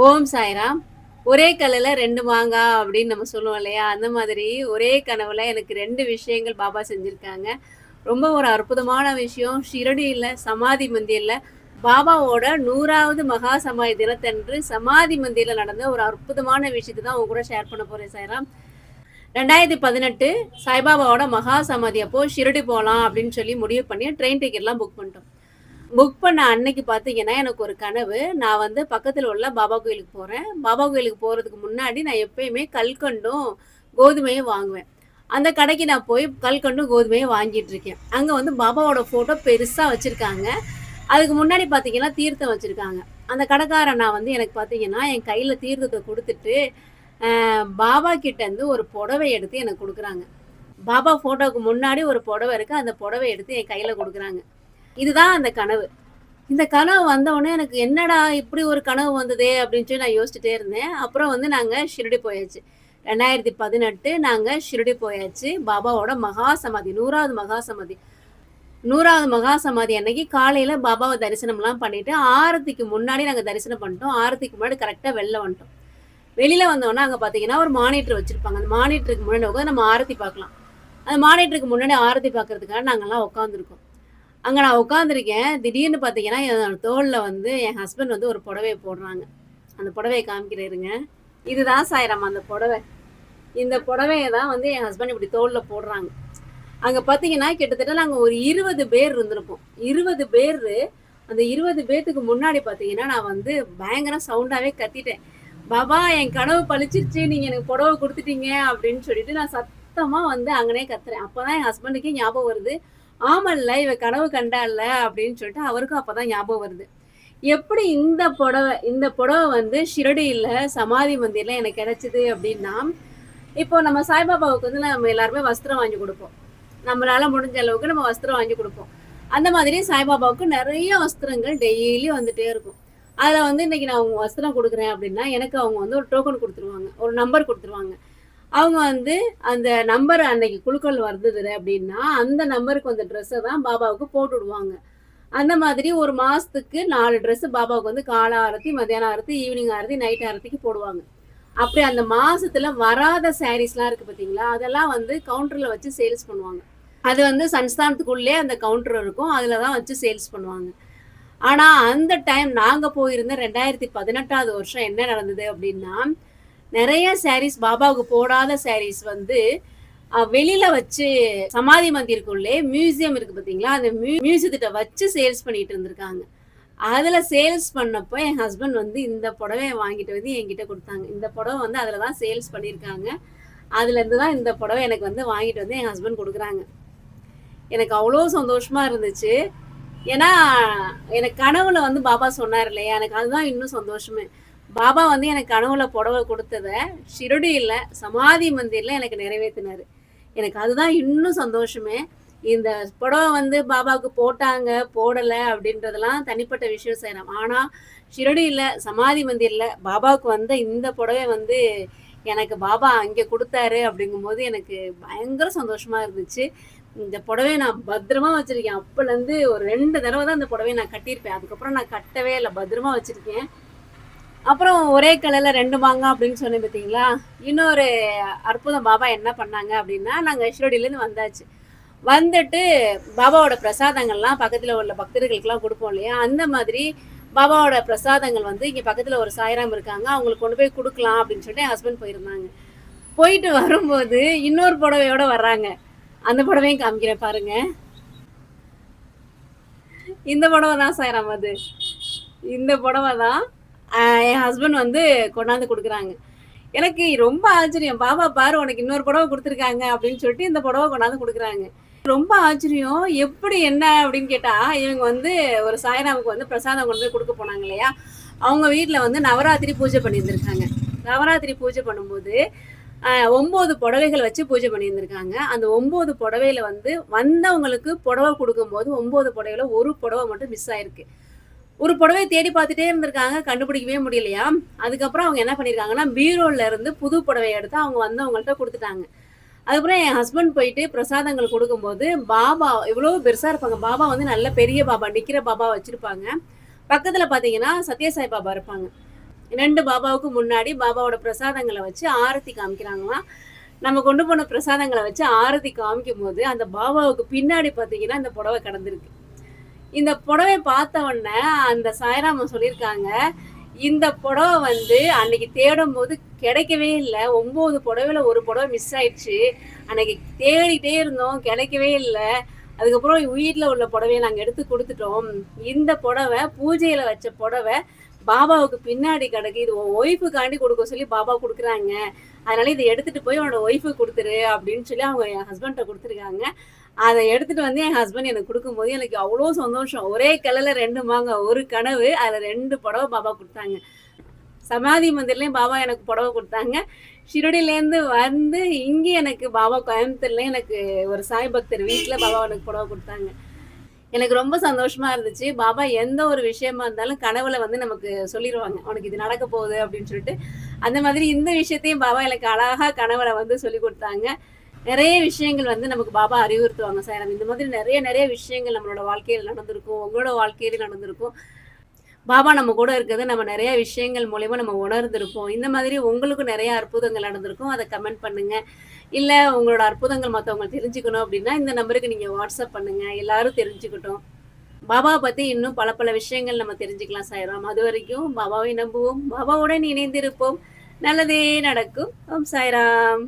ஓம் சாய்ராம். ஒரே கலையில ரெண்டு மாங்கா அப்படின்னு நம்ம சொல்லுவோம் இல்லையா? அந்த மாதிரி ஒரே கனவுல எனக்கு ரெண்டு விஷயங்கள் பாபா செஞ்சுருக்காங்க. ரொம்ப ஒரு அற்புதமான விஷயம். ஷிரடியில் சமாதி மந்திரில் பாபாவோட நூறாவது மகா சமாதி தினத்தன்று சமாதி மந்திரில் நடந்த ஒரு அற்புதமான விஷயத்தை தான் உங்க கூட ஷேர் பண்ண போகிறேன் சாய்ராம். ரெண்டாயிரத்தி பதினெட்டு சாய்பாபாவோட மகா சமாதி அப்போ ஷிரடி போகலாம் அப்படின்னு சொல்லி முடிவு பண்ணி ட்ரெயின் டிக்கெட்லாம் புக் பண்ணிட்டோம். புக் பண்ண அன்னைக்கு பார்த்தீங்கன்னா எனக்கு ஒரு கனவு. நான் வந்து பக்கத்தில் உள்ள பாபா கோயிலுக்கு போகிறேன் பாபா கோயிலுக்கு போகிறதுக்கு முன்னாடி நான் எப்பயுமே கல்கண்டும் கோதுமையும் வாங்குவேன். அந்த கடைக்கு நான் போய் கல்கண்டும் கோதுமையும் வாங்கிட்டு இருக்கேன். அங்கே வந்து பாபாவோட ஃபோட்டோ பெருசாக வச்சுருக்காங்க. அதுக்கு முன்னாடி பார்த்தீங்கன்னா தீர்த்தம் வச்சுருக்காங்க. அந்த கடைக்காரன் நான் வந்து எனக்கு பார்த்தீங்கன்னா என் கையில் தீர்த்தத்தை கொடுத்துட்டு பாபா கிட்டேருந்து ஒரு புடவை எடுத்து எனக்கு கொடுக்குறாங்க. பாபா ஃபோட்டோவுக்கு முன்னாடி ஒரு புடவை இருக்குது அந்த புடவை எடுத்து என் கையில் கொடுக்குறாங்க. இதுதான் அந்த கனவு. இந்த கனவு வந்த எனக்கு என்னடா இப்படி ஒரு கனவு வந்ததே அப்படின்னு சொல்லி நான் யோசிச்சுட்டே இருந்தேன். அப்புறம் வந்து நாங்கள் ஷிரடி போயாச்சு. ரெண்டாயிரத்தி பதினெட்டு நாங்கள் ஷிரடி போயாச்சு. பாபாவோட மகா சமாதி நூறாவது மகா சமாதி. நூறாவது மகா சமாதி அன்னைக்கு காலையில் பாபாவை தரிசனம்லாம் பண்ணிட்டு ஆரத்திக்கு முன்னாடி நாங்கள் தரிசனம் பண்ணிட்டோம். ஆரத்திக்கு முன்னாடி கரெக்டாக வெளில வந்துட்டோம். வெளியில் வந்தோடனே அங்கே பார்த்தீங்கன்னா ஒரு மானிட்டர் வச்சுருப்பாங்க. அந்த மானிட்டருக்கு முன்னாடி உட்காந்து நம்ம ஆரத்தி பார்க்கலாம். அந்த மானிட்டருக்கு முன்னாடி ஆரத்தி பார்க்கறதுக்காக நாங்கள்லாம் உட்காந்துருக்கோம் அங்கே நான் உட்காந்துருக்கேன் திடீர்னு பார்த்தீங்கன்னா என் தோளில் வந்து என் ஹஸ்பண்ட் வந்து ஒரு புடவையை போடுறாங்க. அந்த புடவையை காமிக்கிறேருங்க. இதுதான் சாயிரம் அந்த புடவை. இந்த புடவையை தான் வந்து என் ஹஸ்பண்ட் இப்படி தோளில் போடுறாங்க. அங்கே பார்த்தீங்கன்னா கிட்டத்தட்ட நாங்கள் ஒரு இருபது பேர் இருந்திருப்போம். இருபது பேர் அந்த இருபது பேர்த்துக்கு முன்னாடி பார்த்தீங்கன்னா நான் வந்து பயங்கர சவுண்டாகவே கத்திட்டேன். பாபா என் கனவு பழிச்சிருச்சு நீங்கள் எனக்கு புடவை கொடுத்துட்டீங்க. அப்படின்னு சொல்லிட்டு நான் சத்தமாக வந்து அங்கனே கத்துறேன். அப்போ தான் என் ஹஸ்பண்டுக்கே ஞாபகம் வருது. ஆமல்ல இவ கனவு கண்டால அப்படின்னு சொல்லிட்டு அவருக்கும் அப்பதான் ஞாபகம் வருது. எப்படி இந்த புடவை இந்த புடவை வந்து ஷிரடியில் சமாதி மந்திரில எனக்கு கிடைச்சிது அப்படின்னா இப்போ நம்ம சாய்பாபாவுக்கு வந்து நம்ம எல்லாருமே வஸ்திரம் வாங்கி கொடுப்போம். நம்மளால முடிஞ்ச அளவுக்கு நம்ம வஸ்திரம் வாங்கி கொடுப்போம். அந்த மாதிரி சாய்பாபாவுக்கு நிறைய வஸ்திரங்கள் டெய்லி வந்துட்டே இருக்கும். அதில் வந்து இன்னைக்கு நான் அவங்க வஸ்திரம் கொடுக்குறேன் அப்படின்னா எனக்கு அவங்க வந்து ஒரு டோக்கன் கொடுத்துருவாங்க. ஒரு நம்பர் கொடுத்துருவாங்க. அவங்க வந்து அந்த நம்பர் அன்னைக்கு குழுக்கள் வருது அப்படின்னா அந்த நம்பருக்கு வந்த ட்ரெஸ்ஸை தான் பாபாவுக்கு போட்டு விடுவாங்க. அந்த மாதிரி ஒரு மாதத்துக்கு நாலு ட்ரெஸ்ஸு பாபாவுக்கு வந்து காலை ஆரத்தி மத்தியான ஆரத்தி ஈவினிங் ஆரத்தி நைட் ஆரத்திக்கு போடுவாங்க. அப்படி அந்த மாசத்துல வராத சாரீஸ்லாம் இருக்கு பார்த்தீங்களா அதெல்லாம் வந்து கவுண்டர்ல வச்சு சேல்ஸ் பண்ணுவாங்க. அது வந்து சன்ஸ்தானத்துக்குள்ளே அந்த கவுண்டர் இருக்கும். அதில் தான் வச்சு சேல்ஸ் பண்ணுவாங்க. ஆனால் அந்த டைம் நாங்கள் போயிருந்த ரெண்டாயிரத்தி பதினெட்டாவது வருஷம் என்ன நடந்தது அப்படின்னா நிறைய சாரீஸ் பாபாவுக்கு போடாத சாரீஸ் வந்து வெளியில வச்சு சமாதி மந்திருக்குள்ளே மியூசியம் இருக்கு பாத்தீங்களா? அந்த மியூசியத்திட்ட வச்சு சேல்ஸ் பண்ணிட்டு இருந்திருக்காங்க. அதுல சேல்ஸ் பண்ணப்போ என் ஹஸ்பண்ட் வந்து இந்த புடவையை வாங்கிட்டு வந்து என்கிட்ட கொடுத்தாங்க. இந்த புடவை வந்து அதுல தான் சேல்ஸ் பண்ணியிருக்காங்க அதுல இருந்து தான் இந்த புடவை எனக்கு வந்து வாங்கிட்டு வந்து என் ஹஸ்பண்ட் கொடுக்குறாங்க. எனக்கு அவ்வளோ சந்தோஷமா இருந்துச்சு. ஏன்னா எனக்கு கனவுல வந்து பாபா சொன்னார் இல்லையா? எனக்கு அதுதான் இன்னும் சந்தோஷமே. பாபா வந்து எனக்கு கனவுல புடவை கொடுத்தத ஷிரடியில் சமாதி மந்திரில் எனக்கு நிறைவேற்றினாரு எனக்கு அதுதான் இன்னும் சந்தோஷமே. இந்த புடவை வந்து பாபாவுக்கு போட்டாங்க போடலை அப்படின்றதெல்லாம் தனிப்பட்ட விஷயம் செய்யணும் ஆனால் ஷிரடியில் சமாதி மந்திரில் பாபாவுக்கு வந்த இந்த புடவை வந்து எனக்கு பாபா அங்கே கொடுத்தாரு அப்படிங்கும்போது எனக்கு பயங்கர சந்தோஷமாக இருந்துச்சு. இந்த புடவையை நான் பத்திரமா வச்சுருக்கேன். அப்போலேருந்து ஒரு ரெண்டு தடவை தான் இந்த புடவையை நான் கட்டியிருப்பேன். அதுக்கப்புறம் நான் கட்டவே இல்லை பத்திரமா வச்சுருக்கேன். அப்புறம் ஒரே கலரில் ரெண்டு மாங்காய் அப்படின்னு சொன்னேன் பார்த்தீங்களா இன்னொரு அற்புதம் பாபா என்ன பண்ணாங்க அப்படின்னா நாங்கள் ஷிரடியிலேருந்து வந்தாச்சு. வந்துட்டு பாபாவோட பிரசாதங்கள்லாம் பக்கத்தில் உள்ள பக்தர்களுக்கெல்லாம் கொடுப்போம் இல்லையா? அந்த மாதிரி பாபாவோட பிரசாதங்கள் வந்து இங்கே பக்கத்தில் ஒரு சாய்ராம் இருக்காங்க அவங்களுக்கு கொண்டு போய் கொடுக்கலாம் அப்படின்னு சொல்லிட்டு என் ஹஸ்பண்ட் போயிருந்தாங்க. போயிட்டு வரும்போது இன்னொரு புடவையோட வர்றாங்க. அந்த புடவையும் காமிக்கிறேன் பாருங்க. இந்த புடவை தான் சாயராம் அது. இந்த புடவை தான் என் ஹஸ்பண்ட் வந்து கொண்டாந்து கொடுக்குறாங்க. எனக்கு ரொம்ப ஆச்சரியம். பாபா பாரு உனக்கு இன்னொரு புடவை கொடுத்துருக்காங்க அப்படின்னு சொல்லிட்டு இந்த புடவை கொண்டாந்து கொடுக்குறாங்க. ரொம்ப ஆச்சரியம். எப்படி என்ன அப்படின்னு கேட்டா இவங்க வந்து ஒரு சாய்ராமுக்கு வந்து பிரசாதம் கொண்டு போய் கொடுக்க போனாங்க இல்லையா? அவங்க வீட்டில் வந்து நவராத்திரி பூஜை பண்ணியிருந்திருக்காங்க. நவராத்திரி பூஜை பண்ணும்போது ஒம்பது புடவைகள் வச்சு பூஜை பண்ணியிருந்திருக்காங்க. அந்த ஒம்பது புடவையில வந்து வந்தவங்களுக்கு புடவை கொடுக்கும்போது ஒம்பது புடவையில ஒரு புடவை மட்டும் மிஸ் ஆயிருக்கு. ஒரு புடவை தேடி பார்த்துட்டே இருந்திருக்காங்க கண்டுபிடிக்கவே முடியலையா? அதுக்கப்புறம் அவங்க என்ன பண்ணியிருக்காங்கன்னா பீரோல இருந்து புது புடவையை எடுத்து அவங்க வந்து அவங்கள்ட்ட கொடுத்துட்டாங்க. அதுக்கப்புறம் என் ஹஸ்பண்ட் போயிட்டு பிரசாதங்கள் கொடுக்கும்போது பாபா எவ்வளோ பெருசாக இருப்பாங்க. பாபா வந்து நல்ல பெரிய பாபா நிற்கிற பாபா வச்சுருப்பாங்க. பக்கத்தில் பார்த்தீங்கன்னா சத்யசாய் பாபா இருப்பாங்க. ரெண்டு பாபாவுக்கு முன்னாடி பாபாவோட பிரசாதங்களை வச்சு ஆரத்தி காமிக்கிறாங்களாம். நம்ம கொண்டு போன பிரசாதங்களை வச்சு ஆரத்தி காமிக்கும்போது, அந்த பாபாவுக்கு பின்னாடி பார்த்தீங்கன்னா, இந்த புடவை கடந்திருக்கு. இந்த புடவைய பார்த்த உடனே அந்த சாய்ராம சொல்லியிருக்காங்க, இந்த புடவ வந்து அன்னைக்கு தேடும்போது கிடைக்கவே இல்லை ஒம்பது புடவையில ஒரு புடவ மிஸ் ஆயிடுச்சு. அன்னைக்கு தேடிட்டே இருந்தோம். கிடைக்கவே இல்லை அதுக்கப்புறம் வீட்டில் உள்ள புடவைய நாங்கள் எடுத்து கொடுத்துட்டோம் இந்த புடவ பூஜையில் வச்ச புடவ பாபாவுக்கு பின்னாடி கிடக்கு. இது உன் கொடுக்க சொல்லி பாபா கொடுக்குறாங்க அதனால இதை எடுத்துட்டு போய் உன்னோட ஒய்ஃபுக்கு கொடுத்துரு அப்படின்னு சொல்லி அவங்க என் ஹஸ்பண்ட்ட கொடுத்துருக்காங்க அதை எடுத்துட்டு வந்து என் ஹஸ்பண்ட் எனக்கு கொடுக்கும்போது எனக்கு அவ்வளோ சந்தோஷம். ஒரே கல்லுல 2 மாங்கா. ஒரு கனவு. அதில் ரெண்டு புடவை பாபா கொடுத்தாங்க சமாதி மந்திர்லேயும் பாபா எனக்கு புடவ கொடுத்தாங்க ஷிரடியிலேருந்து வந்து இங்கே எனக்கு பாபா கோயம்புத்தூர்லேயும் எனக்கு ஒரு சாய் பக்தர் வீட்டில் பாபா எனக்கு புடவ கொடுத்தாங்க எனக்கு ரொம்ப சந்தோஷமா இருந்துச்சு. பாபா எந்த ஒரு விஷயமா இருந்தாலும் கனவுல வந்து நமக்கு சொல்லிடுவாங்க உனக்கு இது நடக்க போகுது அப்படின்னு சொல்லிட்டு. அந்த மாதிரி இந்த விஷயத்தையும் பாபா எனக்கு அழகா கனவுல வந்து சொல்லிக் கொடுத்தாங்க நிறைய விஷயங்கள் வந்து நமக்கு பாபா அறிவுறுத்துவாங்க சார் இந்த மாதிரி நிறைய நிறைய விஷயங்கள் நம்மளோட வாழ்க்கையில் நடந்திருக்கும். உங்களோட வாழ்க்கையில நடந்திருக்கும். பாபா நம்ம கூட இருக்கிறது நம்ம நிறைய விஷயங்கள் மூலயமா நம்ம உணர்ந்திருப்போம். இந்த மாதிரி உங்களுக்கும் நிறைய அற்புதங்கள் நடந்திருக்கும். அதை கமெண்ட் பண்ணுங்க. இல்ல உங்களோட அற்புதங்கள் மற்றவங்க தெரிஞ்சுக்கணும் அப்படின்னா, இந்த நம்பருக்கு நீங்க வாட்ஸ்அப் பண்ணுங்க. எல்லாரும் தெரிஞ்சுக்கிட்டோம் பாபாவை பத்தி இன்னும் பல பல விஷயங்கள் நம்ம தெரிஞ்சுக்கலாம் சாய்ராம். அதுவரைக்கும் பாபாவை நம்புவோம். பாபாவுடன் இணைந்திருப்போம். நல்லதே நடக்கும். ஓம் சாய்ராம்.